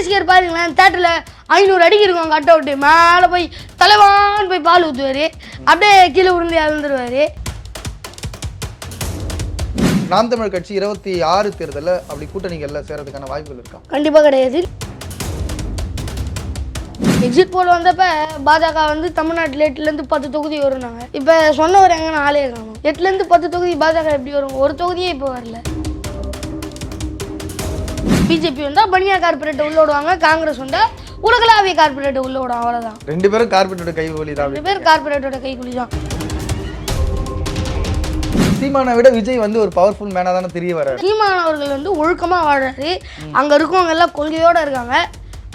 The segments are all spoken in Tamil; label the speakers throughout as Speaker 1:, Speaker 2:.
Speaker 1: ரசிகர் பாருங்களேன் தேட்டரில் ஐநூறு அடிக்கு இருக்கும் கட் அவுட்டு மேலே போய் தலைவான்னு போய் பால் ஊற்றுவார் அப்படியே கீழே உருண்டு இறந்துருவார்.
Speaker 2: நாம் தமிழ் கட்சி இருபத்தி ஆறு தேர்தலில் அப்படி கூட்டணிகளில் சேரதுக்கான வாய்ப்புகள் இருக்கா?
Speaker 1: கண்டிப்பாக கிடையாது. எக்ஸிட் போல் வந்தப்ப பாஜக வந்து தமிழ்நாட்டில் எட்டுலேருந்து பத்து தொகுதி வரும்னாங்க. இப்போ சொன்னவர் எங்கன்னா ஆளே காணும். எட்டுலேருந்து பத்து தொகுதி பாஜக எப்படி வரும்? ஒரு தொகுதியே இப்போ வரல. பிஜேபி வந்தால் பனியா கார்பரேட்டை உள்ள விடுவாங்க காங்கிரஸ் வந்தால் உலகளாவிய கார்பரேட்டை உள்ள விடுவாங்க அவ்வளோதான்
Speaker 2: ரெண்டு பேரும் கார்பரேட்டோட கை வழி தான்
Speaker 1: ரெண்டு பேர் கார்பரேட்டோட கைக்குலி தான்
Speaker 2: சீமானை விட விஜய் வந்து ஒரு பவர்ஃபுல் மேனா தானே தெரிய வர
Speaker 1: சீமான் அவர்கள் வந்து ஒழுக்கமாக வாழறாரு. அங்கே இருக்கவங்க எல்லாம் கொள்கையோட இருக்காங்க.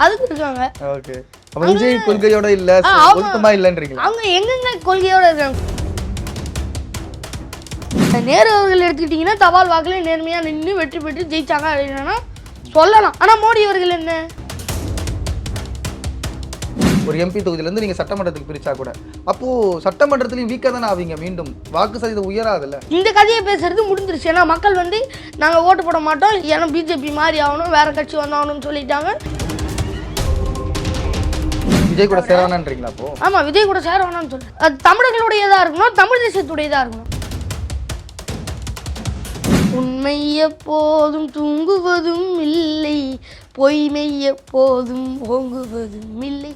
Speaker 1: அதுக்கு இருக்காங்க.
Speaker 2: ஓகே. அப்ப விஜய் கொள்கையோட இல்ல. ஒழுக்கமா இல்லன்றீங்களா?
Speaker 1: அவங்க எங்கெங்க கொள்கையோட இருக்காங்க? நேரு அவர்கள் எடுத்துக்கிட்டிங்கன்னா தபால் வாக்குல நேர்மையா நின்று வெற்றி பெற்று ஜெயிச்சாங்க அப்படின்னா சொல்லலாம். ஆனா மோடி அவர்கள் என்ன?
Speaker 2: ஒரு எம்பி தொகுதியில இருந்து நீங்க சட்டமன்றத்துக்கு பிரிச்சா கூட. அப்போ சட்டமன்றத்திலயும் வீக்கா தானே ஆவீங்க மீண்டும்? வாக்கு சதவீதம் உயராதுல்ல?
Speaker 1: இந்த கதையை பேசுறது முடிஞ்சிருச்சு. ஏன்னா மக்கள் வந்து நாங்க ஓட்டு போட மாட்டோம். ஏன்னா பிஜேபி மாறி ஆகணும் வேற கட்சி வந்தாகணும்னு சொல்லிட்டாங்க.
Speaker 2: விஜய் கூட சேரவானன்றீங்களா அப்போ?
Speaker 1: ஆமா விஜய் கூட சேர வேணாம்னு சொல்றேன் அது தமிழர்களுடையதா இருக்கணும் தமிழ் தேசியத்துடையதா இருக்கணும். உண்மை எப்போதும் தூங்குவதும் இல்லை பொய்மை எப்போதும் ஓங்குவதும் இல்லை.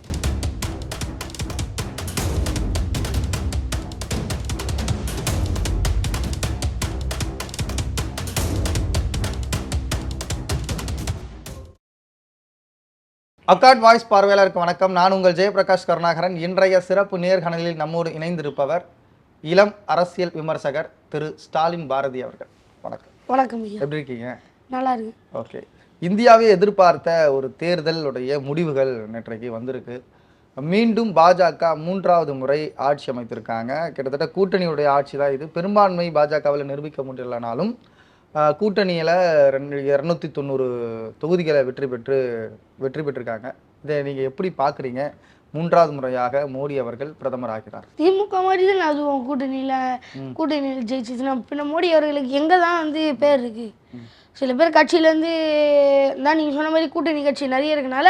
Speaker 2: அக்காட் வாய்ஸ் பார்வையாளருக்கு வணக்கம். நான் உங்கள் ஜெயபிரகாஷ் கருணாகரன். இன்றைய சிறப்பு நேர்காணலில் நம்மோடு இணைந்திருப்பவர் இளம் அரசியல் விமர்சகர் திரு ஸ்டாலின் பாரதி அவர்கள். வணக்கம்.
Speaker 1: வணக்கம் ஐயா.
Speaker 2: எப்படி இருக்கீங்க?
Speaker 1: நல்லா இருக்கு
Speaker 2: ஓகே. இந்தியாவே எதிர்பார்த்த ஒரு தேர்தலுடைய முடிவுகள் நேற்றைக்கு வந்திருக்கு. மீண்டும் பாஜக மூன்றாவது முறை ஆட்சி அமைத்திருக்காங்க. கிட்டத்தட்ட கூட்டணியுடைய ஆட்சி தான் இது. பெரும்பான்மை பாஜகவில் நிரூபிக்க முடியலனாலும் கூட்டணியில ரெண்டு இரநூத்தி தொண்ணூறு தொகுதிகளை வெற்றி பெற்று வெற்றி பெற்றிருக்காங்க. இதை நீங்க எப்படி பார்க்குறீங்க? மூன்றாவது முறையாக மோடி அவர்கள் பிரதமர் ஆகிறார்
Speaker 1: திமுக மாதிரி தான் அதுவும் கூட்டணியில கூட்டணியில் ஜெயிச்சுச்சுன்னா பின்ன மோடி அவர்களுக்கு எங்க தான் வந்து பேர் இருக்கு? சில பேர் கட்சியிலேருந்து தான் நீங்கள் சொன்ன மாதிரி கூட்டணி கட்சி நிறைய இருக்கனால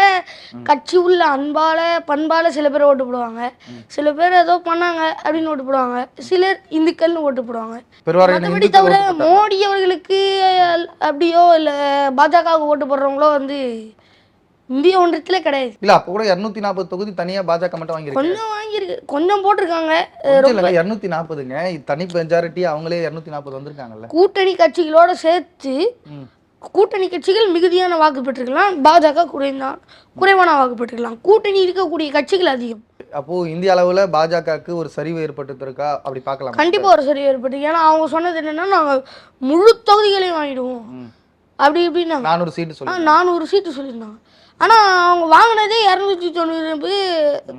Speaker 1: கட்சி உள்ள அன்பால பண்பால சில பேர் ஓட்டு போடுவாங்க. சில பேர் ஏதோ பண்ணாங்க அப்படின்னு ஓட்டு போடுவாங்க. சிலர் இந்துக்கள்னு ஓட்டு போடுவாங்க. மற்றபடி தவிர. மோடி அவர்களுக்கு அப்படியோ இல்லை பாஜகவுக்கு ஓட்டு போடுறவங்களோ வந்து இந்திய ஒன்றியத்தில் கிடையாது.
Speaker 2: இல்ல அப்போ கூட இரநூத்தி நாற்பது தொகுதி தனியா பாஜக மட்டும் வாங்கியிருக்கு.
Speaker 1: கொஞ்சம் வாங்கியிருக்கு. கொஞ்சம் போட்டிருக்காங்க.
Speaker 2: இல்லைங்க இரநூத்தி நாற்பதுங்க தனி மெஜாரிட்டி அவங்களே இரநூத்தி நாற்பது வந்திருக்காங்கல்ல.
Speaker 1: கூட்டணி கட்சிகளோட சேர்த்து. கூட்டணி கட்சிகள் மிகுதியான வாக்கு பெற்றுக்கலாம். பாஜக குறைந்தான். குறைவான வாக்கு பெற்றுக்கலாம். கூட்டணி இருக்கக்கூடிய கட்சிகள் அதிகம்.
Speaker 2: அப்போ இந்திய அளவுல பாஜகவுக்கு ஒரு சரிவு ஏற்பட்டு இருக்கா அப்படி பார்க்கலாம்?
Speaker 1: கண்டிப்பா ஒரு சரி ஏற்பட்டு ஏன்னா அவங்க சொன்னது என்னன்னா நாங்க முழு தொகுதிகளையும் வாங்கிடுவோம். அப்படி இப்படின்னாங்க.
Speaker 2: நானூறு சீட்டு சொல்லி
Speaker 1: நானூறு சீட்டு சொல்லியிருந்தாங்க. ஆனா அவங்க வாங்கினதே இரநூத்தி தொண்ணூறு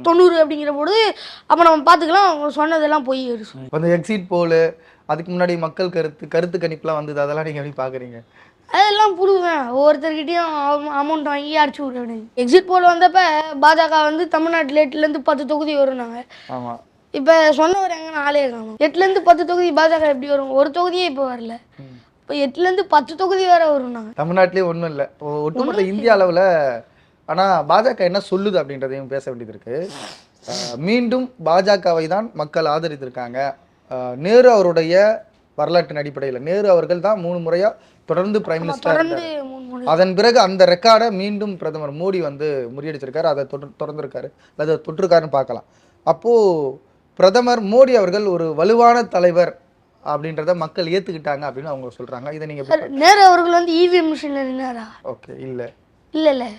Speaker 1: தொண்ணூறு அப்படிங்கிற பொழுது அப்போ நம்ம பார்த்துக்கலாம் அவங்க சொன்னதெல்லாம் பொய்
Speaker 2: இந்த எக்ஸிட் போல் அதுக்கு முன்னாடி மக்கள் கருத்து கருத்து கணிப்புலாம் வந்தது அதெல்லாம் நீங்க எப்படி பாக்குறீங்க?
Speaker 1: அதெல்லாம் புடுவேன் ஒவ்வொருத்தர்கிட்டயும் அமௌண்ட் வாங்கி அடிச்சு விடுவேன் எக்ஸிட் போல் வந்தப்ப பாஜக வந்து தமிழ்நாட்டில் எட்டுலேருந்து பத்து தொகுதி வரும்னாங்க.
Speaker 2: ஆமா.
Speaker 1: இப்போ சொன்னவர் எங்கன்னா ஆளே காணும் எட்டுலேருந்து பத்து தொகுதி பாஜக எப்படி வரும்? ஒரு தொகுதியே இப்போ வரல. இப்போ எட்டுலேருந்து பத்து தொகுதி வேற வரும்னாங்க
Speaker 2: தமிழ்நாட்டிலே ஒண்ணும் இல்ல. ஒ- ஒட்டுமொத்த இந்திய அளவுல ஆனா பாஜக என்ன சொல்லுது அப்படின்றதையும் பேச வேண்டியது இருக்கு. மீண்டும் பாஜகவை தான் மக்கள் ஆதரித்திருக்காங்க. நேரு அவருடைய வரலாற்றின் அடிப்படையில். நேரு அவர்கள் தான் மூணு முறையா தொடர்ந்து பிரைம் மினிஸ்டர் அதன் பிறகு அந்த ரெக்கார்டை மீண்டும் பிரதமர் மோடி வந்து முறியடிச்சிருக்காரு. அதை தொட்டு திறந்திருக்காரு அதை தொட்டிருக்காருன்னு பார்க்கலாம். அப்போ பிரதமர் மோடி அவர்கள் ஒரு வலுவான தலைவர். அப்படின்றத மக்கள் ஏத்துக்கிட்டாங்க அப்படின்னு அவங்க சொல்றாங்க. இதை நீங்க
Speaker 1: சார் நேரு அவர்கள் வந்து இவிஎம் மிஷினில் நின்னாரா?
Speaker 2: ஓகே இல்ல.
Speaker 1: இல்லை இல்லை.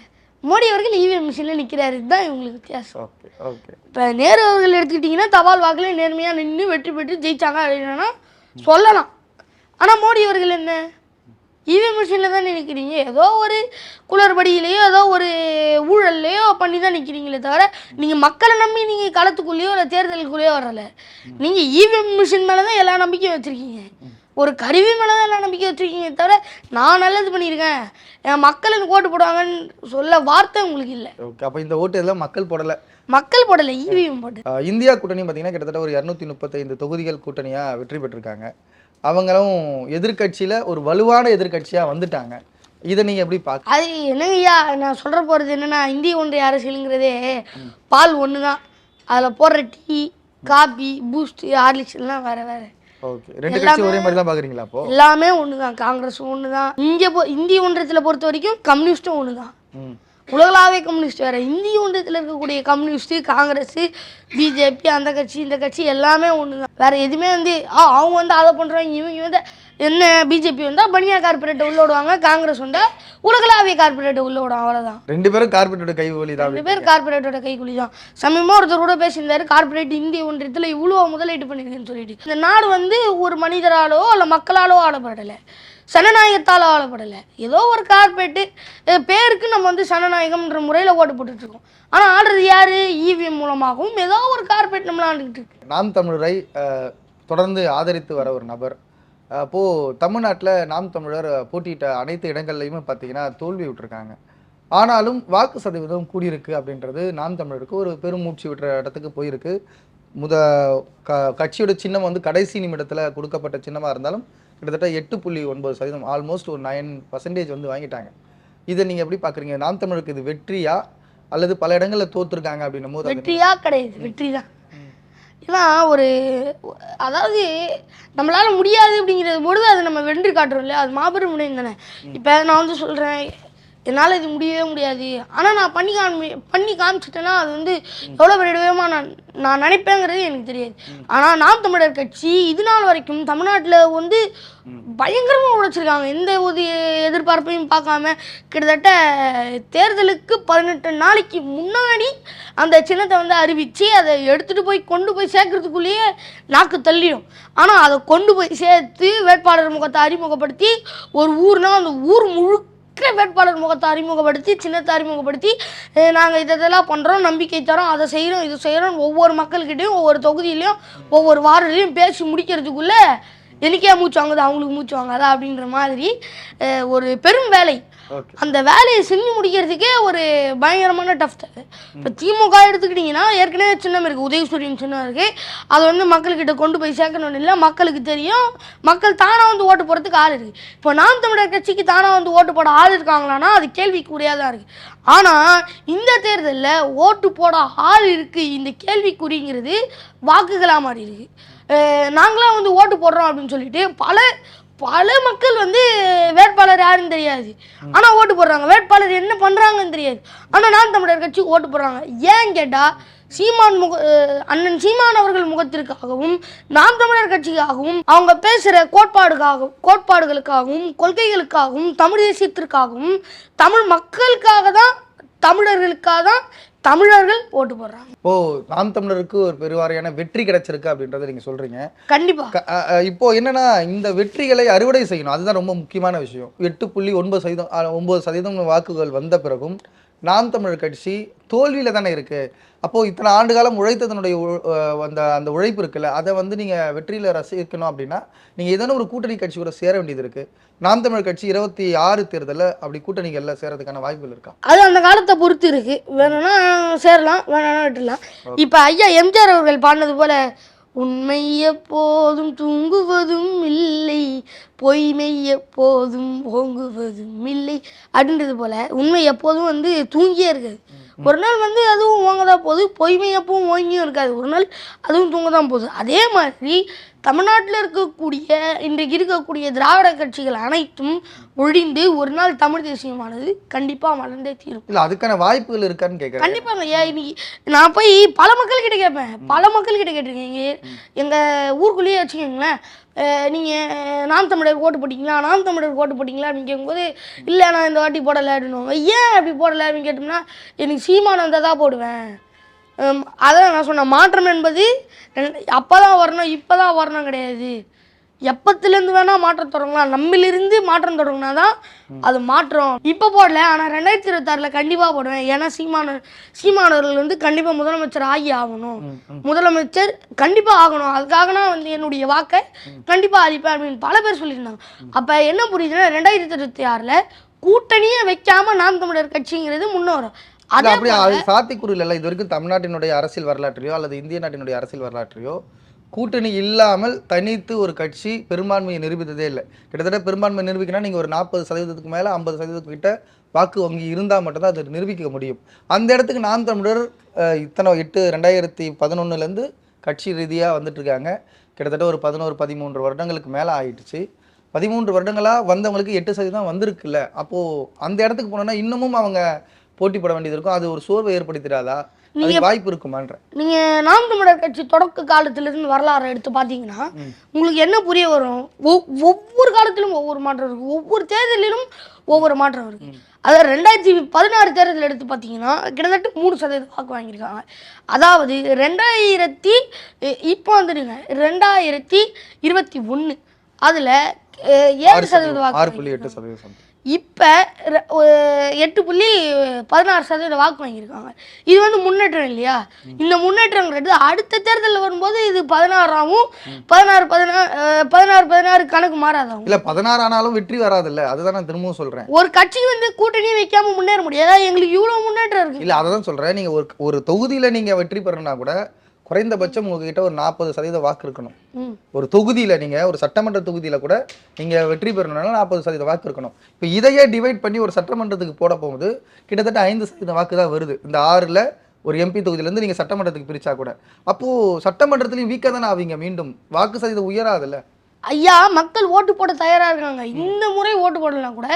Speaker 1: மோடி அவர்கள் இவிஎம் மிஷினில் நிற்கிறாரு இதுதான் இவங்களுக்கு வித்தியாசம்.
Speaker 2: Okay okay.
Speaker 1: இப்போ நேரு அவர்கள் எடுத்துக்கிட்டிங்கன்னா தபால் வாக்குல நேர்மையாக நின்று வெற்றி பெற்று ஜெயிச்சாங்க அப்படின்னா சொல்லலாம். ஆனால் மோடி அவர்கள் என்ன? இவிஎம் மிஷினில் தான் நிற்கிறீங்க ஏதோ ஒரு குளறுபடியிலையோ ஏதோ ஒரு ஊழல்லையோ பண்ணி தான் நிற்கிறீங்களே தவிர நீங்கள் மக்களை நம்பி நீங்கள் களத்துக்குள்ளேயோ இல்லை தேர்தலுக்குள்ளேயோ வரல. நீங்கள் இவிஎம் மிஷின் மேலே தான் எல்லா நம்பிக்கையும் வச்சுருக்கீங்க. ஒரு கருவி மேலே தான் எல்லா நம்பிக்கை வச்சுருக்கீங்க தவிர நான் நல்லது பண்ணியிருக்கேன். என் மக்கள் எனக்கு ஓட்டு போடுவாங்கன்னு சொல்ல வார்த்தை உங்களுக்கு இல்லை.
Speaker 2: ஓகே அப்போ இந்த ஓட்டு எல்லாம் மக்கள் போடல.
Speaker 1: மக்கள் போடலை இவிஎம் போட்டு.
Speaker 2: இந்தியா கூட்டணி பார்த்தீங்கன்னா கிட்டத்தட்ட ஒரு இரநூத்தி முப்பத்தைந்து தொகுதிகள் கூட்டணியா வெற்றி பெற்றிருக்காங்க. அவங்களும் எதிர்க்கட்சியில ஒரு வலுவான எதிர்க்கட்சியா வந்துட்டாங்க. இதை நீங்க எப்படி பார்க்க
Speaker 1: அது என்னங்கய்யா நான் சொல்ற போறது என்னன்னா இந்திய ஒன்றிய அரசியலுங்கிறதே பால் ஒன்று தான் அதில் போடுற டீ காபி பூஸ்ட் ஹார்லிக்ஸ் எல்லாம் வேற வேற.
Speaker 2: ஓகே. ரெண்டு கட்சி ஒரே மாதிரி தான் பாக்குறீங்களா அப்போ?
Speaker 1: எல்லாமே ஒன்று தான் காங்கிரஸும் ஒன்று தான் இங்கே போ இந்திய ஒன்றியத்தில் பொறுத்த வரைக்கும் கம்யூனிஸ்ட்டும் ஒன்று தான்
Speaker 2: ம்
Speaker 1: உலகளாவே கம்யூனிஸ்ட் வேற. இந்திய ஒன்றியத்தில் இருக்கக்கூடிய கம்யூனிஸ்ட் காங்கிரஸ் பிஜேபி அந்த கட்சி இந்த கட்சி எல்லாமே ஒன்று தான் வேற எதுவுமே வந்து ஆ அவங்க வந்து அதை பண்ணுறாங்க இவங்க வந்து என்ன பிஜேபி வந்தால் பனியா கார்பரேட்டை உள்ள விடுவாங்க காங்கிரஸ் வந்தால் உலகளாவிய கார்பரேட்டை உள்ள விடுவாங்க அவ்வளோதான்
Speaker 2: ரெண்டு பேரும் கார்பரேட்டோட கை வலி தான்.
Speaker 1: ரெண்டு பேர் கார்பரேட்டோட கைக்குலி தான் சமயமாக ஒருத்தர் கூட பேசியிருந்தாரு கார்பரேட் இந்திய ஒன்றியத்தில் இவ்வளோ முதலீட்டு பண்ணிருக்குன்னு சொல்லிட்டு. இந்த நாடு வந்து ஒரு மனிதராலோ இல்லை மக்களாலோ ஆளப்படலை. சனநாயகத்தால் ஆளப்படலை. ஏதோ ஒரு கார்பரேட்டு பேருக்கு நம்ம வந்து சனநாயகம்ன்ற முறையில் ஓட்டு போட்டுட்ருக்கோம். ஆனால் ஆடுறது யார்? இவிஎம் மூலமாகவும் ஏதோ ஒரு கார்பரேட் நம்மள ஆண்டுக்கிட்டு இருக்கு.
Speaker 2: நாம் தமிழரை தொடர்ந்து ஆதரித்து வர ஒரு நபர். அப்போது தமிழ்நாட்டில் நாம் தமிழர் போட்டியிட்ட அனைத்து இடங்கள்லையுமே பார்த்தீங்கன்னா தோல்வி விட்டுருக்காங்க. ஆனாலும் வாக்கு சதவீதம் கூடியிருக்கு அப்படின்றது நாம் தமிழருக்கு ஒரு பெரும் மூச்சு விட்டுற இடத்துக்கு போயிருக்கு. முத க கட்சியோட சின்னம் வந்து கடைசி நிமிடத்தில் கொடுக்கப்பட்ட சின்னமாக இருந்தாலும் கிட்டத்தட்ட எட்டு புள்ளி ஒன்பது சதவீதம் ஆல்மோஸ்ட் ஒரு நைன் பர்சன்டேஜ் வந்து வாங்கிட்டாங்க. இதை நீங்கள் எப்படி பார்க்குறீங்க நாம் தமிழருக்கு இது வெற்றியா? அல்லது பல இடங்களில் தோத்துருக்காங்க அப்படின்னும் போது
Speaker 1: வெற்றியா கிடையாது. வெற்றி தான் ஏன்னா ஒரு அதாவது நம்மளால முடியாது அப்படிங்கிறது பொழுது அதை நம்ம வென்று காட்டுறோம் இல்லையா? அது மாபெரும் விடயம் தானே? இப்போ நான் வந்து சொல்கிறேன் என்னால் இது முடியவே முடியாது. ஆனால் நான் பண்ணி காமி பண்ணி காமிச்சிட்டேன்னா அது வந்து எவ்வளோ பெரிய விதமாக நான் நான் நினைப்பேங்கிறது எனக்கு தெரியாது. ஆனால் நாம் தமிழர் கட்சி இது நாள் வரைக்கும் தமிழ்நாட்டில் வந்து பயங்கரமாக உழைச்சிருக்காங்க. எந்த ஒரு எதிர்பார்ப்பையும் பார்க்காம கிட்டத்தட்ட தேர்தலுக்கு பதினெட்டு நாளைக்கு முன்னாடி அந்த சின்னத்தை வந்து அறிவித்து அதை எடுத்துகிட்டு போய் கொண்டு போய் சேர்க்கறதுக்குள்ளேயே நாக்கு தள்ளிடும். ஆனால் அதை கொண்டு போய் சேர்த்து வேட்பாளர் முகத்தை அறிமுகப்படுத்தி ஒரு ஊர்னால் அந்த ஊர் முழுக்க வேட்பாளர் முகத்தை அறிமுகப்படுத்தி சின்னத்தை அறிமுகப்படுத்தி நாங்கள் இதெல்லாம் பண்ணுறோம் நம்பிக்கை தரோம் அதை செய்கிறோம் இது செய்கிறோம் ஒவ்வொரு மக்கள்கிட்டையும் ஒவ்வொரு தொகுதியிலையும் ஒவ்வொரு வார்டுலையும் பேசி முடிக்கிறதுக்குள்ளே எனக்கே மூச்சு வாங்குது அவங்களுக்கு மூச்சு வாங்காதா அப்படின்ற மாதிரி ஒரு பெரும் வேலை. அந்த வேலையை செஞ்சு முடிக்கிறதுக்கே ஒரு பயங்கரமான டஃப் தேவை இப்போ திமுக எடுத்துக்கிட்டிங்கன்னா ஏற்கனவே சின்னம் இருக்குது உதயசூரியன் சின்னம் இருக்குது அதை வந்து மக்கள்கிட்ட கொண்டு போய் சேர்க்கணும்னு இல்லை மக்களுக்கு தெரியும். மக்கள் தானாக வந்து ஓட்டு போடுறதுக்கு ஆள் இருக்குது இப்போ நாம் தமிழர் கட்சிக்கு தானாக வந்து ஓட்டு போட ஆள் இருக்காங்களான்னா அது கேள்விக்குறியாக தான் இருக்குது ஆனால் இந்த தேர்தலில் ஓட்டு போட ஆள் இருக்குது இந்த கேள்விக்குறிங்கிறது வாக்குகளாக மாறி இருக்கு. அஹ் நாங்களாம் வந்து ஓட்டு போடுறோம் அப்படின்னு சொல்லிட்டு பல பல மக்கள் வந்து வேட்பாளர் யாருன்னு தெரியாது. ஆனா ஓட்டு போடுறாங்க. வேட்பாளர் என்ன பண்றாங்கன்னு தெரியாது. ஆனா நாம் தமிழர் கட்சி ஓட்டு போடுறாங்க. ஏன் கேட்டா சீமான் முக அண்ணன் சீமான் அவர்கள் முகத்திற்காகவும் நாம் தமிழர் கட்சிக்காகவும் அவங்க பேசுகிற கோட்பாடுக்காகவும் கோட்பாடுகளுக்காகவும் கொள்கைகளுக்காகவும் தமிழ் தேசியத்திற்காகவும் தமிழ் மக்களுக்காக தான் தமிழர்களுக்காக தான் தமிழர்கள் ஓட்டு போடுறாங்க.
Speaker 2: இப்போ நாம் தமிழருக்கு ஒரு பெருவாரியான வெற்றி கிடைச்சிருக்கு அப்படின்றத நீங்க சொல்றீங்க.
Speaker 1: கண்டிப்பா.
Speaker 2: இப்போ என்னன்னா இந்த வெற்றிகளை அறுவடை செய்யணும். அதுதான் ரொம்ப முக்கியமான விஷயம். எட்டு புள்ளி ஒன்பது சதவீதம் ஒன்பது சதவீதம் வாக்குகள் வந்த பிறகும் நாம் தமிழர் கட்சி தோல்வியில தானே இருக்கு. அப்போ இத்தனை ஆண்டு காலம் உழைத்ததனுடைய அந்த அந்த உழைப்பு இருக்குல்ல அதை வந்து நீங்க வெற்றியில ரசிக்கணும் அப்படின்னா நீங்க ஏதேனும் ஒரு கூட்டணி கட்சி கூட சேர வேண்டியது இருக்கு. நாம் தமிழர் கட்சி இருபத்தி ஆறு தேர்தலில் அப்படி கூட்டணிகள்ல சேரதுக்கான வாய்ப்புகள் இருக்கா?
Speaker 1: அது அந்த காலத்தை பொறுத்து இருக்கு. வேணும்னா சேரலாம் வேணாம்னா விட்டுலாம் இப்போ ஐயா எம்ஜிஆர் அவர்கள் பாடினது போல உண்மை எப்போதும் தூங்குவதும் இல்லை பொய்மை எப்போதும் ஓங்குவதும் இல்லை அப்படின்றது போல உண்மை எப்போதும் வந்து தூங்கியே இருக்காது. ஒரு நாள் வந்து அதுவும் ஓங்க தான் போகுது பொய்மை எப்பவும் ஓங்கியும் இருக்காது. ஒரு நாள் அதுவும் தூங்க தான் போகுது. அதே மாதிரி தமிழ்நாட்டில் இருக்கக்கூடிய இன்றைக்கு இருக்கக்கூடிய திராவிட கட்சிகள் அனைத்தும் ஒழிந்து ஒரு நாள் தமிழ் தேசியமானது கண்டிப்பாக மலர்ந்தே தீரும்.
Speaker 2: இல்ல அதுக்கான வாய்ப்புகள் இருக்கான்னு கேட்குறேன்
Speaker 1: கண்டிப்பாங்க ஏன் இன்னைக்கு நான் போய் பல மக்கள் கிட்ட கேட்பேன் பல மக்கள் கிட்ட கேட்டிருக்கேன் எங்கள் ஊருக்குள்ளேயே வச்சுக்கோங்களேன். நீங்கள் நாம் தமிழர் ஓட்டு போட்டிங்களா? நாம் தமிழர் ஓட்டு போட்டிங்களா? அப்படின்னு கேட்கும்போது இல்லை நான் இந்த வாட்டி போடலை அப்படின்னுவாங்க ஏன் அப்படி போடலை? அப்படின்னு கேட்டோம்னா எனக்கு சீமானம் வந்தால் தான் போடுவேன். அதான் நான் சொன்னேன். மாற்றம் என்பது அப்போ தான் வரணும் இப்போ தான் வரணும் கிடையாது. எப்பத்துலேருந்து வேணால் மாற்றம் தொடங்கலாம். நம்மிலிருந்து மாற்றம் தொடங்கினா தான் அது மாற்றம். இப்போ போடல ஆனால் ரெண்டாயிரத்தி இருபத்தாறில் கண்டிப்பாக போடுவேன். ஏன்னா சீமான சீமானவர்கள் வந்து கண்டிப்பாக முதலமைச்சர் ஆகி ஆகணும். முதலமைச்சர் கண்டிப்பாக ஆகணும். அதுக்காக நான் வந்து என்னுடைய வாக்கை கண்டிப்பாக அளிப்பேன் அப்படின்னு பல பேர் சொல்லியிருந்தாங்க. அப்போ என்ன புரியுதுன்னா ரெண்டாயிரத்தி இருபத்தி ஆறில் கூட்டணியே வைக்காம நாம் தமிழர் கட்சிங்கிறது முன்னோரும்.
Speaker 2: இல்ல
Speaker 1: அதே
Speaker 2: அப்படி அது சாத்தியக்கூறு இல்லைல்ல? இது வரைக்கும் தமிழ்நாட்டினுடைய அரசியல் வரலாற்றையோ அல்லது இந்திய நாட்டினுடைய அரசியல் வரலாற்றையோ கூட்டணி இல்லாமல் தனித்து ஒரு கட்சி பெரும்பான்மையை நிரூபித்ததே இல்லை. கிட்டத்தட்ட பெரும்பான்மை நிரூபிக்கணும்னா நீங்கள் ஒரு நாற்பது சதவீதத்துக்கு மேலே ஐம்பது சதவீதத்துக்கு கிட்ட வாக்கு வங்கி இருந்தால் மட்டும்தான் அதை நிரூபிக்க முடியும். அந்த இடத்துக்கு நாம் தமிழர் இத்தனை எட்டு ரெண்டாயிரத்தி பதினொன்னுலேருந்து கட்சி ரீதியாக வந்துட்டுருக்காங்க கிட்டத்தட்ட ஒரு பதினோரு பதிமூன்று வருடங்களுக்கு மேலே ஆயிடுச்சு. பதிமூன்று வருடங்களாக வந்தவங்களுக்கு எட்டு சதவீதம் வந்திருக்குல்ல. அப்போது அந்த இடத்துக்கு போனோன்னா இன்னமும் அவங்க போட்டி போட வேண்டியது இருக்கும். அது ஒரு சோர்வை ஏற்படுத்திடாதா? அதுக்கு வாய்ப்பு இருக்குமான்ற.
Speaker 1: நீங்க நாம் தமிழர் கட்சி தொடக்க காலத்துல இருந்து வரலாறு எடுத்து பாத்தீங்கன்னா உங்களுக்கு என்ன புரிய வரும்? ஒவ்- ஒவ்வொரு காலத்திலும் ஒவ்வொரு மாற்றம் இருக்கு. ஒவ்வொரு தேர்தலிலும் ஒவ்வொரு மாற்றம் இருக்கு. அதாவது ரெண்டாயிரத்தி பதினாறு தேர்தல் எடுத்து பார்த்தீங்கன்னா கிட்டத்தட்ட மூணு சதவீதம் வாக்கு வாங்கியிருக்காங்க. அதாவது ரெண்டாயிரத்தி இப்போ வந்துடுங்க ரெண்டாயிரத்தி இருபத்தி ஒன்று அதில் ஏழு சதவீத வாக்கு
Speaker 2: ஆறு புள்ளி எட்டு சதவீதம்
Speaker 1: இப்போ எட்டு புள்ளி பதினாறு சதவீத வாக்கு வாங்கியிருக்காங்க. இது வந்து முன்னேற்றம் இல்லையா? இந்த முன்னேற்றங்கிறது அடுத்த தேர்தலில் வரும்போது இது பதினாறாவும் பதினாறு பதினாறு பதினாறு பதினாறு கணக்கு மாறாதாகும்
Speaker 2: இல்ல பதினாறு ஆனாலும் வெற்றி வராதுல்ல. அதுதான் நான் திரும்பவும் சொல்றேன்.
Speaker 1: ஒரு கட்சி வந்து கூட்டணியே வைக்காம முன்னேற முடியாது. எங்களுக்கு இவ்வளோ முன்னேற்றம் இருக்கு.
Speaker 2: இல்ல அதை தான் சொல்றேன். நீங்க ஒரு ஒரு தொகுதியில நீங்க வெற்றி பெறணும்னா கூட குறைந்தபட்சம் உங்ககிட்ட ஒரு நாற்பது சதவீத வாக்கு இருக்கணும். ஒரு தொகுதியில நீங்க ஒரு சட்டமன்ற தொகுதியில கூட நீங்க வெற்றி பெறணும்னா நாற்பது சதவீத வாக்கு இருக்கணும். இப்போ இதையே டிவைட் பண்ணி ஒரு சட்டமன்றத்துக்கு போட போகும்போது கிட்டத்தட்ட ஐந்து சதவீத வாக்கு தான் வருது. இந்த ஆறுல ஒரு எம்பி தொகுதியிலேருந்து நீங்க சட்டமன்றத்துக்கு பிரிச்சா கூட. அப்போ சட்டமன்றத்துலயும் வீக்காக தானே ஆவீங்க மீண்டும். வாக்கு சதவீதம் உயராதுல்ல.
Speaker 1: ஐயா மக்கள் ஓட்டு போட தயாரா இருக்காங்க. இந்த முறை ஓட்டு போடலாம் கூட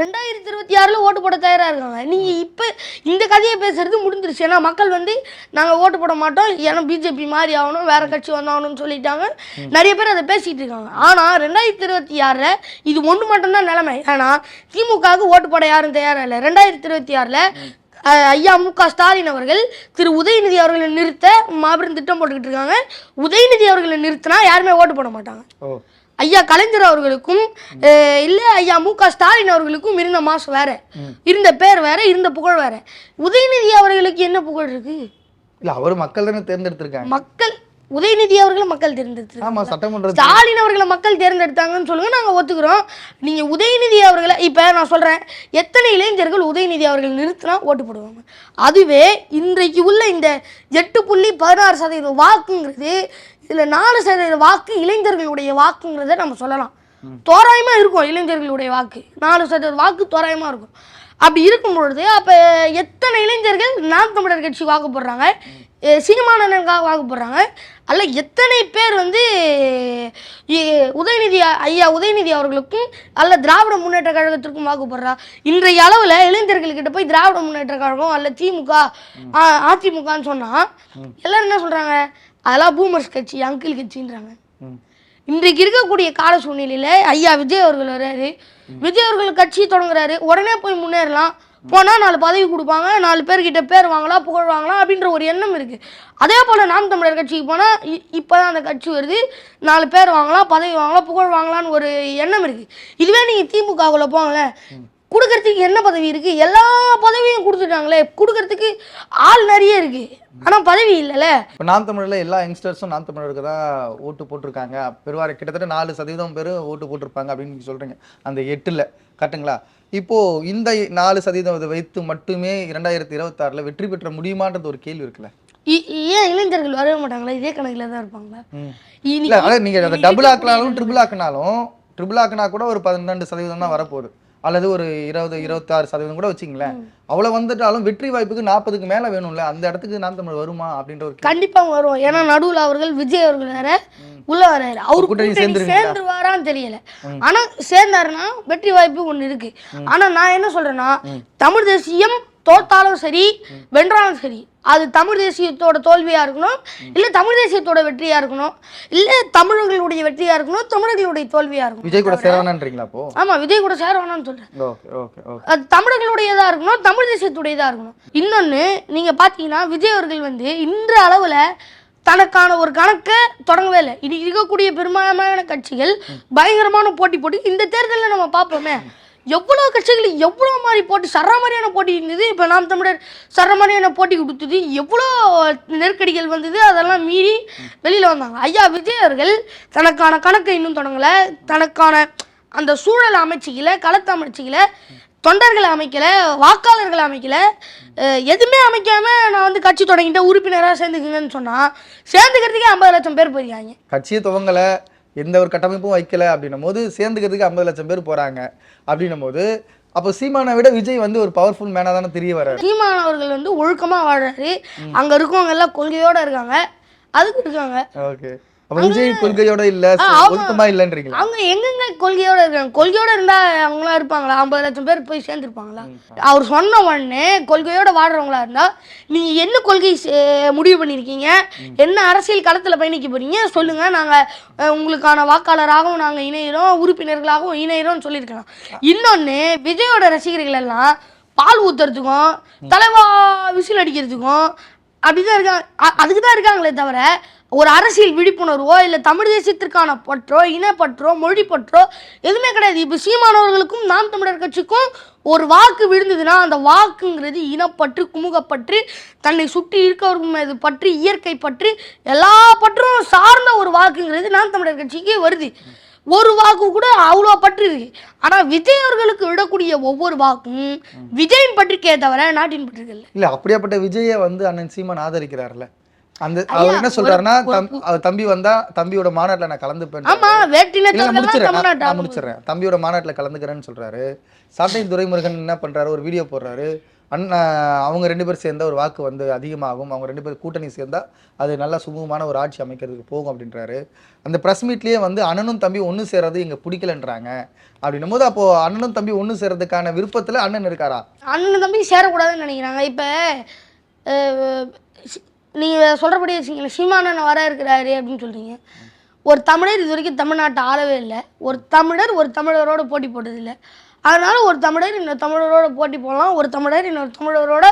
Speaker 1: ரெண்டாயிரத்தி இருபத்தி ஆறுல ஓட்டு போட தயாரா இருக்காங்க. நீங்க இப்ப இந்த கதையை பேசுறது முடிஞ்சிருச்சு. ஏன்னா மக்கள் வந்து நாங்க ஓட்டு போட மாட்டோம். ஏன்னா பிஜேபி மாறி ஆகணும் வேற கட்சி வந்தாகணும்னு சொல்லிட்டாங்க. நிறைய பேர் அதை பேசிட்டு இருக்காங்க. ஆனா ரெண்டாயிரத்தி இருபத்தி ஆறுல இது ஒன்று மட்டும்தான் நிலைமை. ஏன்னா திமுகவுக்கு ஓட்டு போட யாரும் தயாரா இல்லை. ரெண்டாயிரத்தி இருபத்தி ஆறுல ஐயா மு க ஸ்டாலின் அவர்கள் திரு உதயநிதி அவர்களை நிறுத்த மாபெரும் திட்டம் போட்டுக்கிட்டு இருக்காங்க. உதயநிதி அவர்களை நிறுத்தினா யாருமே ஓட்டு போட மாட்டாங்க. ஐயா கலைஞர் அவர்களுக்கும் இல்ல ஐயா மு க ஸ்டாலின் அவர்களுக்கும் இருந்த மாசம் வேற. இருந்த பேர் வேற இருந்த புகழ் வேற. உதயநிதி அவர்களுக்கு என்ன புகழ் இருக்கு?
Speaker 2: இல்ல அவர் மக்கள் தானே தேர்ந்தெடுத்திருக்காங்க.
Speaker 1: மக்கள் உதயநிதி அவர்களை மக்கள் தேர்ந்தெடுத்து ஸ்டாலின் அவர்களை மக்கள் தேர்ந்தெடுத்தாங்கன்னு சொல்லுங்க நாங்க ஒத்துக்கிறோம். நீங்க உதயநிதி அவர்களை இப்ப நான் சொல்றேன் எத்தனை இளைஞர்கள் உதயநிதி அவர்கள் நிறுத்தினா ஓட்டு போடுவாங்க? அதுவே இன்றைக்கு உள்ள இந்த எட்டு புள்ளி பதினாறு சதவீதம் வாக்குங்கிறது இதுல நாலு சதவீத வாக்கு இளைஞர்களுடைய வாக்குங்கிறத நம்ம சொல்லலாம். தோராயமா இருக்கும் இளைஞர்களுடைய வாக்கு. நாலு சதவீத வாக்கு தோராயமா இருக்கும். அப்படி இருக்கும் பொழுது அப்ப எத்தனை இளைஞர்கள் நாம் தமிழர் கட்சி வாக்கு போடுறாங்க? நலனுக்காக வாக்கு போடுறாங்க. அல்ல எத்தனை பேர் வந்து உதயநிதி ஐயா உதயநிதி அவர்களுக்கும் அல்ல திராவிட முன்னேற்ற கழகத்திற்கும் வாக்கு போடுறா. இன்றைய அளவில் இளைஞர்கள்கிட்ட போய் திராவிட முன்னேற்ற கழகம் அல்ல திமுக அதிமுகன்னு சொன்னா எல்லாரும் என்ன சொல்றாங்க? அதெல்லாம் பூமர்ஸ் கட்சி அங்கிள் கட்சின்றாங்க. இன்றைக்கு இருக்கக்கூடிய கால சூழ்நிலையில ஐயா விஜய் அவர்கள் வர்றாரு. விஜய் அவர்கள் கட்சி தொடங்குறாரு. உடனே போய் முன்னேறலாம். போனால் நாலு பதவி கொடுப்பாங்க. நாலு பேர்கிட்ட பேர் வாங்கலாம் புகழ் வாங்கலாம் அப்படின்ற ஒரு எண்ணம் இருக்கு. அதே போல நாம் தமிழர் கட்சிக்கு போனால் இப்போ தான் அந்த கட்சி வருது. நாலு பேர் வாங்கலாம் பதவி வாங்கலாம் புகழ் வாங்கலாம்னு ஒரு எண்ணம் இருக்கு. இதுவே நீங்கள் திமுகவுக்குள்ளே போங்களேன். கொடுக்கறதுக்கு என்ன பதவி இருக்கு? எல்லா பதவியும் கொடுத்துட்டாங்களே கொடுக்கறதுக்கு ஆள் நிறைய இருக்கு. ஆனா பதவி இல்லைல்ல?
Speaker 2: இப்போ நாம் தமிழர்ல எல்லா யங்ஸ்டர்ஸும் நாம் தமிழருக்கு தான் ஓட்டு போட்டிருக்காங்க. பெருவாரி கிட்டத்தட்ட நாலு சதவீதம் பேர் ஓட்டு போட்டிருப்பாங்க அப்படின்னு நீங்க சொல்றீங்க. அந்த எட்டுல. கரெக்ட்டுங்களா? இப்போ இந்த நாலு சதவீதம் இதை வைத்து மட்டுமே இரண்டாயிரத்தி இருபத்தாறுல வெற்றி பெற்ற முடியுமான்றது ஒரு கேள்வி இருக்குல்ல.
Speaker 1: ஏன் இளைஞர்கள் வரவே மாட்டாங்களா? இதே கணக்குல தான் இருப்பாங்களா?
Speaker 2: ம்.
Speaker 1: இனி-
Speaker 2: இல்ல அதாவது நீங்க அதை டபுள் ஆக்கினாலும் ட்ரிபிள் ஆக்கினாலும் ட்ரிபிள் ஆக்கினா கூட ஒரு பதினெண்டு சதவீதம் தான் வரப்போகுது. அல்லது ஒரு இருபது இருபத்தாறு சதவீதம் கூட வச்சுங்களேன் அவ்வளவு வந்துட்டாலும் வெற்றி வாய்ப்புக்கு நாற்பதுக்கு மேல வேணும்ல அந்த இடத்துக்கு நாம் தமிழ் வருமா அப்படின்ற ஒரு.
Speaker 1: கண்டிப்பா வரும் ஏன்னா நடுவுல அவர்கள் விஜய் அவர்கள் வேற உள்ள வராரு அவரு
Speaker 2: கூட்டணி?
Speaker 1: சேர்ந்துருவாரான்னு தெரியல. ஆனா சேர்ந்தாருன்னா வெற்றி வாய்ப்பு ஒண்ணு இருக்கு. ஆனா நான் என்ன சொல்றேன்னா தமிழ் தேசியம் தோத்தாலும் சரி வென்றாலும் சரி அது தமிழ் தேசியத்தோட தோல்வியா இருக்கணும் இல்ல தமிழ் தேசியத்தோட வெற்றியா இருக்கணும் இல்ல தமிழர்களுடைய வெற்றியா இருக்கணும் தமிழர்களுடைய தோல்வியா இருக்கணும்.
Speaker 2: விஜய் கூட சேரவேணான்றீங்களா அப்போ?
Speaker 1: ஆமா விஜய் கூட சேர வேணாம்னு சொல்றேன்.
Speaker 2: Okay okay okay.
Speaker 1: அது தமிழர்களுடையதா இருக்கணும் தமிழ் தேசியத்துடையதா இருக்கணும். இன்னொன்னு நீங்க பாத்தீங்கன்னா விஜய் அவர்கள் வந்து இன்ற அளவுல தனக்கான ஒரு கணக்கை தொடங்கவே இல்லை. இது இருக்கக்கூடிய பெரும்பாலான கட்சிகள் பயங்கரமான போட்டி போட்டு இந்த தேர்தலில் நம்ம பார்ப்போமே. எவ்வளோ கட்சிகள் எவ்வளோ மாதிரி போட்டி சர்ற மாதிரியான போட்டி இருந்தது. இப்போ நாம் தமிழர் சர்ற மாதிரியான போட்டி கொடுத்தது. எவ்வளோ நெருக்கடிகள் வந்தது. அதெல்லாம் மீறி வெளியில் வந்தாங்க. ஐயா விஜய் அவர்கள் தனக்கான கணக்கை இன்னும் தொடங்கலை. தனக்கான அந்த சூழல் அமைச்சிக்கல களத்தை அமைச்சிக்கல தொண்டர்களை அமைக்கல வாக்காளர்களை அமைக்கல. எதுவுமே அமைக்காம நான் வந்து கட்சி தொடங்கிட்டேன். உறுப்பினராக சேர்ந்துக்குங்கன்னு சொன்னால் சேர்ந்துக்கிறதுக்கே ஐம்பது லட்சம் பேர் போயிருக்காங்க.
Speaker 2: கட்சியை துவங்கலை. எந்த ஒரு கட்டமைப்பும் வைக்கல அப்படின்னும் போது சேர்ந்துக்கிறதுக்கு ஐம்பது லட்சம் பேர் போறாங்க அப்படின்னும் போது அப்போ சீமானை விட விஜய் வந்து ஒரு பவர்ஃபுல் மேனா தானே தெரிய வர்றாரு.
Speaker 1: சீமான் அவர்கள் வந்து ஒழுக்கமா வாழ்றாரு. அங்க இருக்கவங்க எல்லாம் கொள்கையோட இருக்காங்க. அதுக்கு இருக்காங்க.
Speaker 2: ஓகே. அப்ப விஜய் கொள்கையோட இல்ல. ஒழுக்கமா இல்லன்றீங்களா?
Speaker 1: அவங்க எங்கெங்க கொள்கையோட இருக்காங்க? கொள்கையோட இருந்தா அவங்களாம் இருப்பாங்களா? ஐம்பது லட்சம் பேர் போய் சேர்ந்துருப்பாங்களா? அவர் சொன்ன உடனே கொள்கையோட வாடுறவங்களா இருந்தா நீங்க என்ன கொள்கை முடிவு பண்ணிருக்கீங்க என்ன அரசியல் களத்துல பயணிக்க போறீங்க? சொல்லுங்க. நாங்க உங்களுக்கான வாக்காளராகவும் நாங்க இணையிறோம் உறுப்பினர்களாகவும் இணையிறோம்னு சொல்லியிருக்கலாம். இன்னொன்னு விஜயோட ரசிகர்கள் எல்லாம் பால் ஊத்துறதுக்கும் தலைவா விசில் அடிக்கிறதுக்கும் அப்படிதான் இருக்காங்க. அதுக்கு தான் இருக்காங்களே தவிர ஒரு அரசியல் விழிப்புணர்வோ இல்லை தமிழ் தேசியத்திற்கான பற்றோ இனப்பற்றோ மொழி பற்றோ எதுவுமே கிடையாது. இப்போ சீமானவர்களுக்கும் நாம் தமிழர் கட்சிக்கும் ஒரு வாக்கு விழுந்ததுன்னா அந்த வாக்குங்கிறது இனப்பற்று குமுகப்பற்று தன்னை சுற்றி இருக்கவர்கள் மீது பற்றி இயற்கை பற்று எல்லா பற்றும் சார்ந்த ஒரு வாக்குங்கிறது நாம் தமிழர் கட்சிக்கு வருது. ஒரு வாக்கு கூட அவ்வளோ பற்று இருக்கு ஆனால் விஜய் அவர்களுக்கு விடக்கூடிய ஒவ்வொரு வாக்கும் விஜயின் பற்றுக்கே தவிர நாட்டின் பற்றுகள்
Speaker 2: இல்ல. அப்படியாப்பட்ட விஜயை வந்து அண்ணன் சீமான் ஆதரிக்கிறாருல்ல அந்த அவர் என்ன சொல்றாருன்னா தம்பி வந்தா தம்பியோட மாநாட்டுல நான் கலந்துப்பேன்
Speaker 1: ஆமா வேட்டினத்தவர்கள்
Speaker 2: முடிச்சிடுறேன். முடிச்சிடுறேன். தம்பியோட மாநாட்டுல கலந்துக்கிறேன்னு சொல்றாரு. சாட்டை துரைமுருகன் என்ன பண்றாரு? ஒரு வீடியோ போடுறாரு. அண்ணா அவங்க ரெண்டு பேரும் சேர்ந்தா ஒரு வாக்கு வந்து அதிகமாகும். அவங்க ரெண்டு பேரும் கூட்டணி சேர்ந்தா அது நல்லா சுமூகமான ஒரு ஆட்சி அமைக்கிறதுக்கு போகும் அப்படின்றாரு. அந்த ப்ரெஸ் மீட்லயே வந்து அண்ணனும் தம்பி ஒன்று சேர்றது இங்க பிடிக்கலன்றாங்க. அப்படின்னும் போது அப்போ அண்ணனும் தம்பி ஒன்று சேர்றதுக்கான விருப்பத்துல அண்ணன் இருக்காரா?
Speaker 1: அண்ணன் தம்பி சேரக்கூடாதுன்னு நினைக்கிறாங்க. இப்போ நீங்கள் சொல்கிறபடி வச்சுங்களேன் சீமானன் வர இருக்கிறாரு அப்படின்னு சொல்கிறீங்க ஒரு தமிழர் இது வரைக்கும் தமிழ்நாட்டை ஆளவே இல்லை. ஒரு தமிழர் ஒரு தமிழரோட போட்டி போட்டதில்லை அதனால ஒரு தமிழர் இன்னொரு தமிழரோட போட்டி போடலாம். ஒரு தமிழர் இன்னொரு தமிழரோட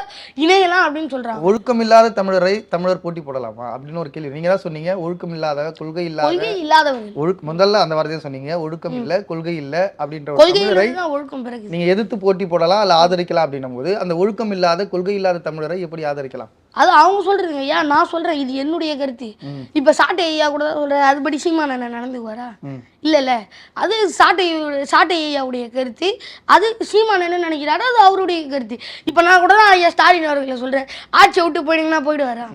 Speaker 1: இணையலாம் அப்படின்னு சொல்கிறாங்க
Speaker 2: ஒழுக்கம் இல்லாத தமிழரை தமிழர் போட்டி போடலாமா அப்படின்னு ஒரு கேள்வி. நீங்க தான் சொன்னீங்க. ஒழுக்கம் இல்லாத கொள்கை இல்லாத
Speaker 1: கொள்கை இல்லாதவர்கள்
Speaker 2: ஒழுக்க முதல்ல அந்த வார்த்தையை சொன்னீங்க. ஒழுக்கம் இல்ல கொள்கை இல்ல அப்படின்ற
Speaker 1: கொள்கை ஒழுக்கம் பிறகு.
Speaker 2: நீங்க எதிர்த்து போட்டி போடலாம் அல்ல ஆதரிக்கலாம் அப்படின்னும் போது அந்த ஒழுக்கம் இல்லாத கொள்கை இல்லாத தமிழரை எப்படி ஆதரிக்கலாம்?
Speaker 1: அது அவங்க சொல்றதுங்க. ஐயா நான் சொல்றேன். இது என்னுடைய கருத்து. இப்ப சாட்டை ஐயா கூட தான் சொல்றேன். அதுபடி சீமான நடந்துக்குவாரா?
Speaker 2: ம்.
Speaker 1: இல்ல இல்ல. அது சாட்டை சாட்டை ஐயாவுடைய கருத்து. அது சீமான் என்ன நினைக்கிறாரோ? அது அவருடைய கருத்து. இப்ப நான் கூட தான் ஐயா ஸ்டாலின் அவர்களை சொல்றேன். ஆட்சியை விட்டு போயிட்டீங்கன்னா போயிடுவாரா?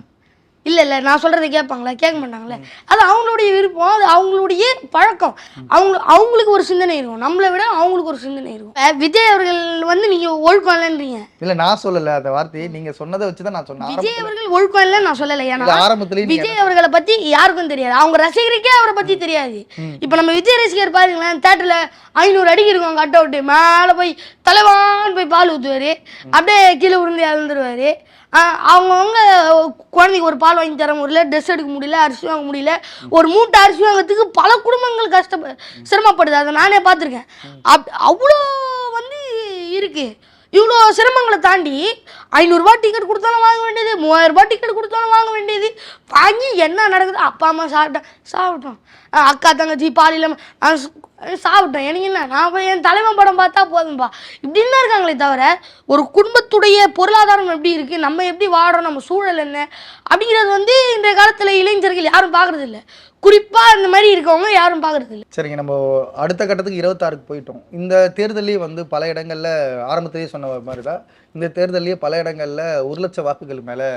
Speaker 1: இல்ல இல்ல நான் சொல்றதை கேட்பாங்களா? கேட்க மாட்டாங்களே. அது அவங்களுடைய விருப்பம் அது அவங்களுடைய பழக்கம். அவங்க அவங்களுக்கு ஒரு சிந்தனை இருக்கும். நம்மளை விட அவங்களுக்கு ஒரு சிந்தனை இருக்கும். விஜய் அவர்கள் வந்து நீங்க ஒழுக்கம் இல்லைன்றீங்க
Speaker 2: இல்ல நான் சொல்லல அந்த வார்த்தையை. நீங்க சொன்னதை வச்சுதான் நான் சொன்னேன்.
Speaker 1: விஜய் அவர்கள் ஒழுக்கம் இல்லைன்னு நான் சொல்லலை. ஏன்னா
Speaker 2: ஆரம்பத்துல-
Speaker 1: விஜய் அவர்களை பத்தி யாருக்கும் தெரியாது. அவங்க ரசிகருக்கே அவரை பத்தி தெரியாது. இப்போ நம்ம விஜய் ரசிகர் பாருங்களேன் தேட்டர்ல ஐநூறு அடிக்கு இருக்கும் கட் அவுட்டு மேலே போய் தலைவான்னு போய் பால் ஊற்றுவாரு அப்படியே கீழே விழுந்து இழந்துருவாரு அவங்கவுங்க குழந்தைக்கு ஒரு பால் வாங்கி தர முடியல ட்ரெஸ் எடுக்க முடியல அரிசி வாங்க முடியல. ஒரு மூட்டை அரிசி வாங்குறதுக்கு பல குடும்பங்கள் கஷ்ட சிரமப்படுது. அதை நானே பார்த்துருக்கேன். அப் அவ்வளோ வந்து இருக்குது இவ்வளோ சிரமங்களை தாண்டி ஐநூறுரூவா டிக்கெட் கொடுத்தாலும் வாங்க வேண்டியது மூவாயிரரூபா டிக்கெட் கொடுத்தாலும் வாங்க வேண்டியது. வாங்கி என்ன நடக்குது? அப்பா அம்மா சாப்பிட்டேன் சாப்பிட்டோம். அக்கா தங்கச்சி பாலியில் சாப்பிட்டோம் எனக்கு என்ன? நான் போய் என் தலைவன் படம் பார்த்தா போதும்பா. இப்படின்னு தான் இருக்காங்களே தவிர ஒரு குடும்பத்துடைய பொருளாதாரம் எப்படி இருக்குது நம்ம எப்படி வாடுறோம்? நம்ம சூழல் என்ன? அப்படிங்கிறது வந்து இன்றைய காலத்தில் இளைஞர்கள் யாரும் பார்க்குறது இல்லை குறிப்பாக இந்த மாதிரி இருக்கவங்க யாரும் பார்க்குறது இல்லை
Speaker 2: சரிங்க நம்ம அடுத்த கட்டத்துக்கு இருபத்தாறுக்கு போயிட்டோம். இந்த தேர்தலையும் வந்து பல இடங்களில் ஆரம்பத்திலேயே சொன்ன மாதிரி தான். இந்த தேர்தலையே பல இடங்களில் ஒரு லட்சம் வாக்குகள் மேலே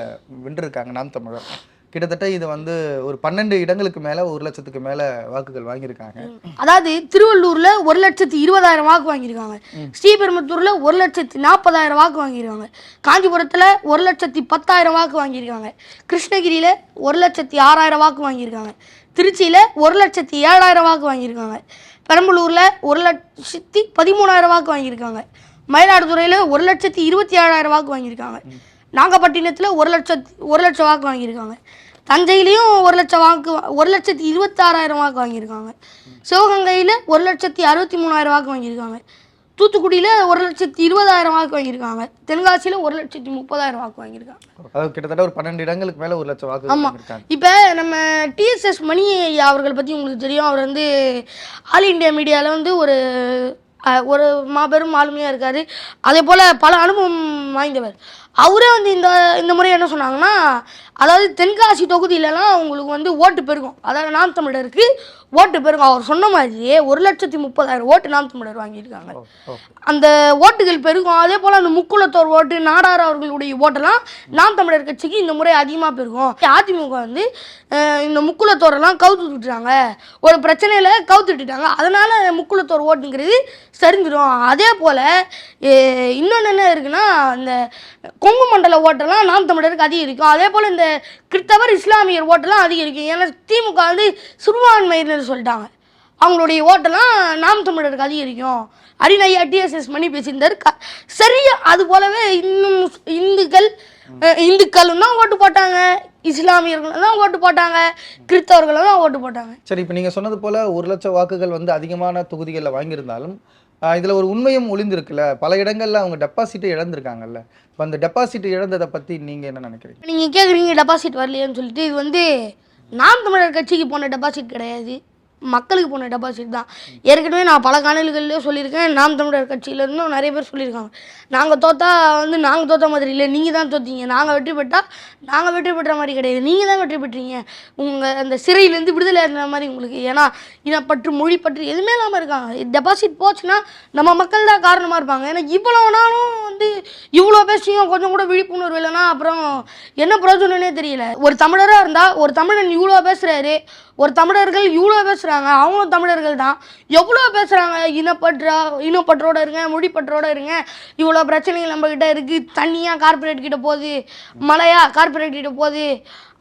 Speaker 2: வென்றிருக்காங்க நாம் தமிழர். கிட்டத்தட்ட இது வந்து ஒரு பன்னெண்டு இடங்களுக்கு மேல ஒரு லட்சத்துக்கு மேல வாக்குகள் வாங்கியிருக்காங்க.
Speaker 1: அதாவது திருவள்ளூர்ல ஒரு லட்சத்தி இருபதாயிரம் வாக்கு வாங்கியிருக்காங்க. ஸ்ரீபெரும்புத்தூர்ல ஒரு லட்சத்தி நாற்பதாயிரம் வாக்கு வாங்கியிருக்காங்க. காஞ்சிபுரத்துல ஒரு லட்சத்தி பத்தாயிரம் வாக்கு வாங்கியிருக்காங்க. கிருஷ்ணகிரியில ஒரு லட்சத்தி ஆறாயிரம் வாக்கு வாங்கியிருக்காங்க. திருச்சியில ஒரு லட்சத்தி ஏழாயிரம் வாக்கு வாங்கியிருக்காங்க. பெரம்பலூர்ல ஒரு லட்சத்தி பதிமூணாயிரம் வாக்கு வாங்கியிருக்காங்க. மயிலாடுதுறையில ஒரு லட்சத்தி இருபத்தி ஏழாயிரம் வாக்கு வாங்கியிருக்காங்க. நாகப்பட்டினத்துல ஒரு லட்சத்தி ஒரு லட்சம் வாக்கு வாங்கியிருக்காங்க. தஞ்சையிலையும் ஒரு லட்சம் வாக்கு ஒரு லட்சத்தி இருபத்தாறாயிரம் வாக்கு வாங்கியிருக்காங்க. சிவகங்கையில் ஒரு லட்சத்தி அறுபத்தி மூணாயிரம் வாக்கு வாங்கியிருக்காங்க. தூத்துக்குடியில் ஒரு லட்சத்தி இருபதாயிரம் வாக்கு வாங்கியிருக்காங்க. தென்காசியில் ஒரு லட்சத்தி முப்பதாயிரம் வாக்கு வாங்கியிருக்காங்க.
Speaker 2: அதாவது கிட்டத்தட்ட ஒரு பன்னெண்டு இடங்களுக்கு மேல ஒரு லட்சம் வாக்குகள்
Speaker 1: ஆமா.
Speaker 2: வாங்கியிருக்காங்க.
Speaker 1: இப்போ நம்ம டிஎஸ்எஸ் மணி அவர்கள் பற்றி உங்களுக்கு தெரியும். அவர் வந்து ஆல் இண்டியா மீடியாவில் வந்து ஒரு ஒரு மாபெரும் ஆளுமையாக இருக்கார். அதே போல் பல அனுபவம் வாய்ந்தவர். அவரே வந்து இந்த இந்த முறை என்ன சொன்னாங்கன்னா அதாவது தென்காசி தொகுதியிலலாம் உங்களுக்கு வந்து ஓட்டு பெருகும். அதாவது நாம் தமிழருக்கு ஓட்டு பெருகும். அவர் சொன்ன மாதிரியே ஒரு லட்சத்தி முப்பதாயிரம் ஓட்டு நாம் தமிழர் வாங்கியிருக்காங்க. அந்த ஓட்டுகள் பெருகும். அதே போல் அந்த முக்குளத்தோர் ஓட்டு நாடார் அவர்களுடைய ஓட்டெல்லாம் நாம் தமிழர் கட்சிக்கு இந்த முறை அதிகமாக பெருகும். அதிமுக வந்து இந்த முக்குளத்தோரெல்லாம் கவுத்து விட்டுட்டாங்க. ஒரு பிரச்சனையில் கவுத்து விட்டுட்டாங்க. அதனால் முக்குளத்தோர் ஓட்டுங்கிறது சரிஞ்சிடும் அதே போல் இன்னொன்று என்ன இருக்குன்னா இந்த கொங்கு மண்டல ஓட்டெல்லாம் நாம் தமிழருக்கு அதிகரிக்கும். அதே போல் இந்த கிறிஸ்தவர் இஸ்லாமியர் ஓட்டெல்லாம் அதிகரிக்கும். ஏன்னா திமுக வந்து சிறுபான்மையினர் சொல்லிட்டாங்க. அவங்களுடைய ஓட்டெல்லாம் நாம் தமிழருக்கு அதிகரிக்கும். அப்படின்னு ஐயா டிஎஸ்எஸ் மணி பேசியிருந்தார். க சரியா அது போலவே இன்னும் முஸ்- இந்துக்கள் இந்துக்களும் தான் ஓட்டு போட்டாங்க. இஸ்லாமியர்களும் தான் ஓட்டு போட்டாங்க. கிறிஸ்தவர்களும் தான் ஓட்டு போட்டாங்க.
Speaker 2: சரி இப்போ நீங்கள் சொன்னது போல் ஒரு லட்சம் வாக்குகள் வந்து அதிகமான தொகுதிகளில் வாங்கியிருந்தாலும் இதில் ஒரு உண்மையும் ஒளிந்திருக்குல்ல. பல இடங்களில் அவங்க டெபாசிட்டை இழந்திருக்காங்கல்ல. இப்போ அந்த டெபாசிட் இழந்ததை பற்றி நீங்கள் என்ன நினைக்கிறீங்க?
Speaker 1: நீங்கள் கேட்குறீங்க டெபாசிட் வரலையேன்னு சொல்லிட்டு இது வந்து நாம் தமிழர் கட்சிக்கு போன டெபாசிட் கிடையாது. மக்களுக்கு போன டெபாசிட் தான். ஏற்கனவே நான் பல காணொலிகள்லேயே சொல்லியிருக்கேன். நாம் தமிழர் கட்சியிலேருந்தும் நிறைய பேர் சொல்லியிருக்காங்க. நாங்கள் தோத்தா வந்து நாங்கள் தோத்த மாதிரி இல்லை. நீங்கள் தான் தோத்தீங்க. நாங்கள் வெற்றி பெற்றால் நாங்கள் வெற்றி பெற்ற மாதிரி கிடையாது. நீங்கள் தான் வெற்றி பெற்றீங்க. உங்கள் அந்த சிறையிலேருந்து விடுதலை இருந்த மாதிரி உங்களுக்கு. ஏன்னா இனப்பற்று மொழி பற்று எதுவுமே இல்லாமல் இருக்காங்க. டெபாசிட் போச்சுன்னா நம்ம மக்கள் தான் காரணமாக இருப்பாங்க. ஏன்னா இவ்வளோ நாளும் வந்து இவ்வளோ பேசியும் கொஞ்சம் கூட விழிப்புணர்வு இல்லைன்னா அப்புறம் என்ன பிரயோஜனம்னே தெரியல. ஒரு தமிழராக இருந்தால் ஒரு தமிழன் இவ்வளோ பேசுகிறாரு ஒரு தமிழர்கள் இவ்வளோ பேசுகிறாங்க அவங்களும் தமிழர்கள் தான். எவ்வளோ பேசுகிறாங்க இனப்பற்றா இனப்பற்றோடு இருங்க மொழிப்பற்றோடு இருங்க. இவ்வளோ பிரச்சனைகள் நம்மக்கிட்ட இருக்குது தண்ணியாக கார்ப்பரேட் கிட்ட போகுது. மழையாக கார்பரேட் கிட்ட போகுது.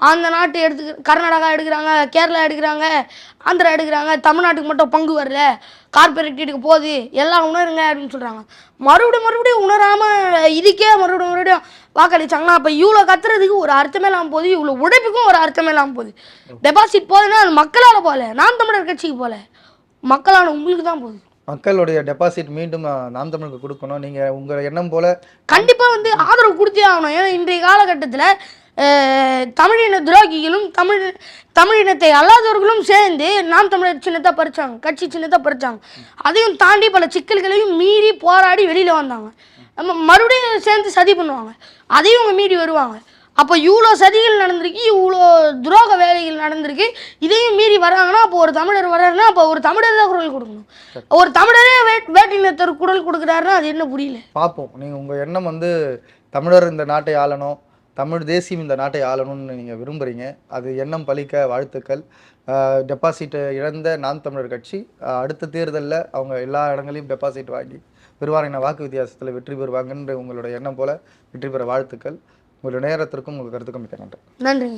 Speaker 1: அந்த நாட்டு எடுத்து கர்நாடகா எடுக்கிறாங்க கேரளா எடுக்கிறாங்க ஆந்திரா எடுக்கிறாங்க தமிழ்நாட்டுக்கு மட்டும் பங்கு வரல. கார்ப்பரேட் கிட்ட போகுது. எல்லாம் உணருங்க அப்படின்னு சொல்கிறாங்க மறுபடியும் மறுபடியும் உணராமல் இதுக்கே மறுபடியும் மறுபடியும் வாக்களிச்சாங்கன்னா அப்போ இவ்வளோ கத்துறதுக்கு ஒரு அர்த்தமே இல்லாமல் போகுது. இவ்வளோ உழைப்புக்கும் ஒரு அர்த்தமே இல்லாமல் போகுது. டெபாசிட் போகுதுன்னா அது மக்களால் போகல. நாம் தமிழர் கட்சிக்கு போகல. மக்களான உங்களுக்கு தான் போகுது.
Speaker 2: மக்களுடைய டெபாசிட் மீண்டும் நாம் தமிழுக்கு கொடுக்கணும். நீங்கள் உங்கள் எண்ணம் போல்
Speaker 1: கண்டிப்பாக வந்து ஆதரவு கொடுத்தே ஆகணும். ஏன்னா இன்றைய காலகட்டத்தில் தமிழின துரோகிகளும் தமிழ் தமிழினத்தை அல்லாதவர்களும் சேர்ந்து நாம் தமிழர் சின்னத்தை பறிச்சாங்க கட்சி சின்னத்தை பறிச்சாங்க. அதையும் தாண்டி பல சிக்கல்களையும் மீறி போராடி வெளியில் வந்தாங்க. நம்ம மறுபடியும் சேர்ந்து சதி பண்ணுவாங்க. அதையும் அவங்க மீறி வருவாங்க. அப்போ இவ்வளோ சதிகள் நடந்திருக்கு இவ்வளோ துரோக வேலைகள் நடந்திருக்கு இதையும் மீறி வராங்கன்னா அப்போ ஒரு தமிழர் வர்றாருன்னா அப்போ ஒரு தமிழர் தான் குரல் கொடுக்கணும். ஒரு தமிழரே வே வேட்டினத்தர் குரல் கொடுக்குறாருன்னா அது என்ன புரியல.
Speaker 2: பார்ப்போம் நீங்கள் உங்கள் எண்ணம் வந்து தமிழர் இந்த நாட்டை ஆளணும் தமிழ் தேசியம் இந்த நாட்டை ஆளணும்னு நீங்கள் விரும்புகிறீங்க அது எண்ணம் பழிக்க வாழ்த்துக்கள். டெபாசிட் இழந்த நாம் தமிழர் கட்சி அடுத்த தேர்தலில் அவங்க எல்லா இடங்களையும் டெபாசிட் வாங்கி பெருவாரின வாக்கு வித்தியாசத்தில் வெற்றி பெறுவாங்கன்ற உங்களோட எண்ணம் போல வெற்றி பெற வாழ்த்துக்கள். உங்களுடைய நேரத்திற்கும் உங்கள் கருத்துக்கும் மிக்க நன்றி.
Speaker 1: நன்றி